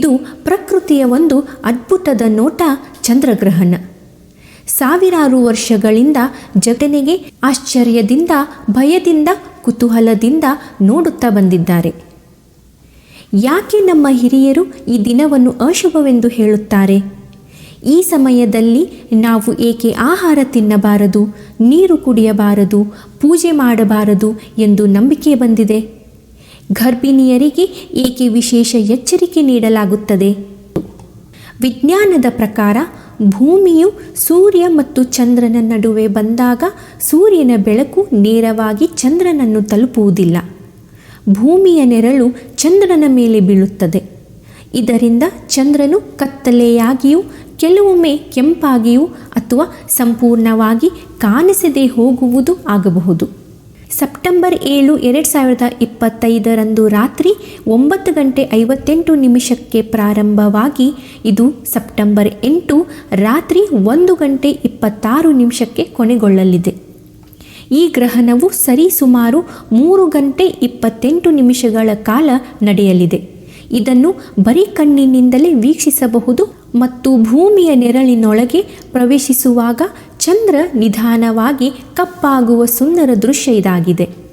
ಇದು ಪ್ರಕೃತಿಯ ಒಂದು ಅದ್ಭುತದ ನೋಟ ಚಂದ್ರಗ್ರಹಣ. ಸಾವಿರಾರು ವರ್ಷಗಳಿಂದ ಜಗನೆಗೆ ಆಶ್ಚರ್ಯದಿಂದ, ಭಯದಿಂದ, ಕುತೂಹಲದಿಂದ ನೋಡುತ್ತಾ ಬಂದಿದ್ದಾರೆ. ಯಾಕೆ ನಮ್ಮ ಹಿರಿಯರು ಈ ದಿನವನ್ನು ಅಶುಭವೆಂದು ಹೇಳುತ್ತಾರೆ? ಈ ಸಮಯದಲ್ಲಿ ನಾವು ಏಕೆ ಆಹಾರ ತಿನ್ನಬಾರದು, ನೀರು ಕುಡಿಯಬಾರದು, ಪೂಜೆ ಮಾಡಬಾರದು ಎಂದು ನಂಬಿಕೆ ಬಂದಿದೆ? ಗರ್ಭಿಣಿಯರಿಗೆ ಏಕೆ ವಿಶೇಷ ಎಚ್ಚರಿಕೆ ನೀಡಲಾಗುತ್ತದೆ? ವಿಜ್ಞಾನದ ಪ್ರಕಾರ ಭೂಮಿಯು ಸೂರ್ಯ ಮತ್ತು ಚಂದ್ರನ ನಡುವೆ ಬಂದಾಗ ಸೂರ್ಯನ ಬೆಳಕು ನೇರವಾಗಿ ಚಂದ್ರನನ್ನು ತಲುಪುವುದಿಲ್ಲ. ಭೂಮಿಯ ನೆರಳು ಚಂದ್ರನ ಮೇಲೆ ಬೀಳುತ್ತದೆ. ಇದರಿಂದ ಚಂದ್ರನು ಕತ್ತಲೆಯಾಗಿಯೂ ಕೆಲವೊಮ್ಮೆ ಕೆಂಪಾಗಿಯೂ ಅಥವಾ ಸಂಪೂರ್ಣವಾಗಿ ಕಾಣಿಸದೆ ಹೋಗುವುದು ಆಗಬಹುದು. ಸೆಪ್ಟೆಂಬರ್ ಏಳು ಎರಡು ಸಾವಿರದ ಇಪ್ಪತ್ತೈದರಂದು ರಾತ್ರಿ ಒಂಬತ್ತು ಗಂಟೆ ಐವತ್ತೆಂಟು ನಿಮಿಷಕ್ಕೆ ಪ್ರಾರಂಭವಾಗಿ ಇದು ಸೆಪ್ಟೆಂಬರ್ ಎಂಟು ರಾತ್ರಿ ಒಂದು ಗಂಟೆ ಇಪ್ಪತ್ತಾರು ನಿಮಿಷಕ್ಕೆ ಕೊನೆಗೊಳ್ಳಲಿದೆ. ಈ ಗ್ರಹಣವು ಸರಿಸುಮಾರು ಮೂರು ಗಂಟೆ ಇಪ್ಪತ್ತೆಂಟು ನಿಮಿಷಗಳ ಕಾಲ ನಡೆಯಲಿದೆ. ಇದನ್ನು ಬರೀ ಕಣ್ಣಿನಿಂದಲೇ ವೀಕ್ಷಿಸಬಹುದು ಮತ್ತು ಭೂಮಿಯ ನೆರಳಿನೊಳಗೆ ಪ್ರವೇಶಿಸುವಾಗ ಚಂದ್ರ ನಿಧಾನವಾಗಿ ಕಪ್ಪಾಗುವ ಸುಂದರ ದೃಶ್ಯ ಇದಾಗಿದೆ.